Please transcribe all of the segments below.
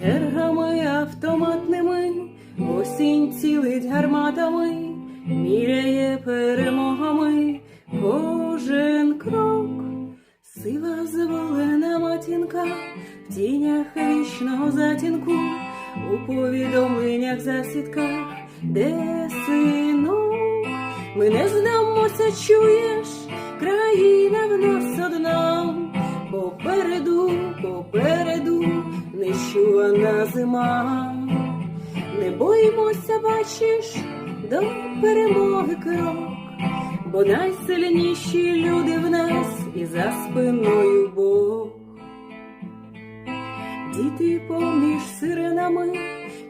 Чергами автоматними осінь цілить гарматами, міряє перемогами кожен крок. Сива зволена матінка в тінях вічного затінку, у повідомленнях засідках, де синок. Ми не здамося, чуєш, країна в нас одна, попереду, попереду, нещувана зима. Не боїмося, бачиш, до перемоги крок, бо найсильніші люди в нас і за спиною Бог. Діти поміж сиренами,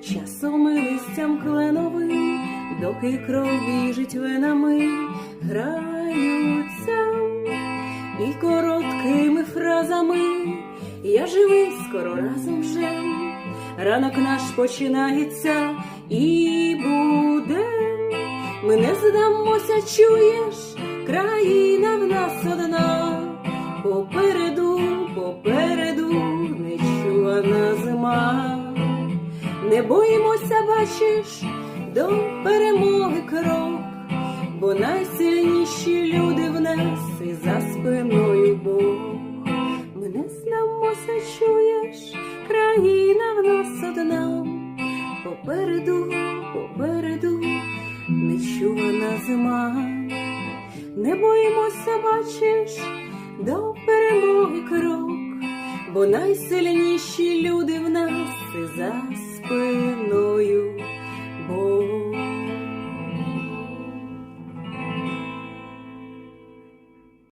часом і листям кленовим, доки кров біжить венами, граються Я живий, скоро разом вже. Ранок наш починається і буде. Ми не здамося, чуєш, країна в нас одна. Попереду, попереду, нечувана зима. Не боїмося, бачиш, до перемоги крок, бо найсильніші люди в нас і за спиною Бог. Країна в нас одна. Попереду, попереду, нечувана зима. Не боїмося, бачиш, до перемоги крок, бо найсильніші люди в нас і за спиною.